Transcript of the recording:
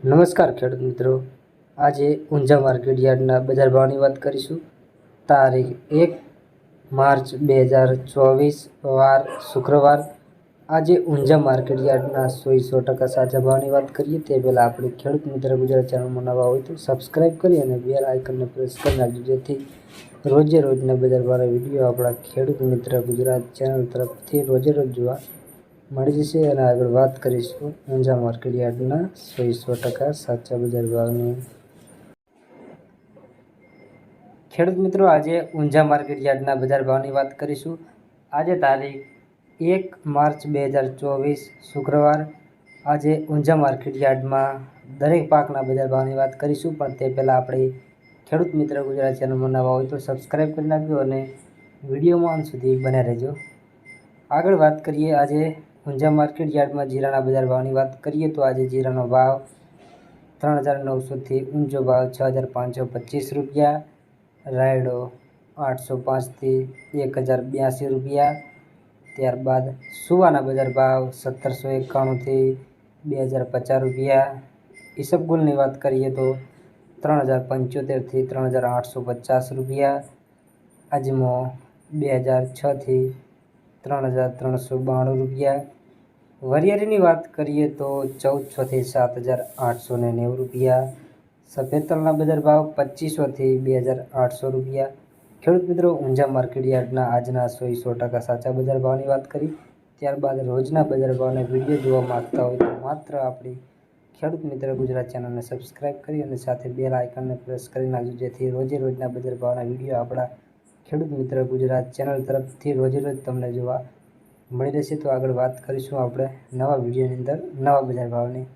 નમસ્કાર ખેડૂત મિત્રો. આજે ઊંઝા માર્કેટ યાર્ડના બજાર ભાવની વાત કરીશું. તારીખ એક માર્ચ બે હજાર ચોવીસ, વાર શુક્રવાર. આજે ઊંઝા માર્કેટ યાર્ડના સોય સો ટકા સાચા ભાવની વાત કરીએ, તે પહેલાં આપણે ખેડૂત મિત્ર ગુજરાત ચેનલમાં નવા હોય તો સબસ્ક્રાઈબ કરી અને બેલ આઇકનને પ્રેસ કરી નાખજો, જેથી રોજે રોજના બજાર ભાવના વીડિયો આપણા ખેડૂત મિત્ર ગુજરાત ચેનલ તરફથી રોજે રોજ જોવા મળી જશે અને આગળ વાત કરીશું ઊંઝા માર્કેટ યાર્ડના સો ટકા સાચા બજાર ભાવની. ખેડૂત મિત્રો, આજે ઊંઝા માર્કેટ યાર્ડના બજાર ભાવની વાત કરીશું. આજે તારીખ એક માર્ચ બે હજાર ચોવીસ શુક્રવાર. આજે ઊંઝા માર્કેટ યાર્ડમાં દરેક પાકના બજાર ભાવની વાત કરીશું, પણ તે પહેલાં આપણે ખેડૂત મિત્ર ગુજરાત ચેનલમાં નવા હોય તો સબસ્ક્રાઈબ કરી નાખજો અને વિડીયોમાં અંત સુધી બન્યા રહેજો. આગળ વાત કરીએ આજે ઊંઝા માર્કેટ યાર્ડમાં જીરાના બજાર ભાવની વાત કરીએ તો આજે જીરાનો ભાવ ત્રણ હજાર નવસોથી ઊંચો ભાવ છ હજાર પાંચસો પચીસ રૂપિયા, રાયડો આઠસો પાંચથી એક હજાર બ્યાસી રૂપિયા, ત્યારબાદ સુવાના બજાર ભાવ સત્તરસો એકાણુંથી બે હજાર પચાસ રૂપિયા. ઈસબગુલની વાત કરીએ તો ત્રણ હજાર પંચોતેરથી ત્રણ હજાર આઠસો પચાસ રૂપિયા. અજમો બે હજાર છથી ત્રણ હજાર ત્રણસો બાણું રૂપિયા. વરિયાળીની વાત કરીએ તો ચૌદ છોથી સાત હજાર આઠસો ને નેવું રૂપિયા, સફેદ તલના બજાર ભાવ પચીસોથી બે હજાર આઠસો રૂપિયા. ખેડૂત મિત્રો, ઊંઝા માર્કેટ યાર્ડના આજના સો સો ટકા સાચા બજાર ભાવની વાત કરી. ત્યારબાદ રોજના બજાર ભાવના વીડિયો જોવા માગતા હોય તો માત્ર આપણી ખેડૂત મિત્ર ગુજરાત ચેનલને સબસ્ક્રાઈબ કરી અને સાથે બેલ આઇકનને પ્રેસ કરી નાખજો, જેથી રોજે રોજના બજાર ભાવના વીડિયો આપણા ખેડૂત મિત્ર ગુજરાત ચેનલ તરફથી રોજે રોજ તમને જોવા મળી રહેશે. તો આગળ વાત કરીશું આપણે નવા વિડીયોની અંદર નવા બજાર ભાવની.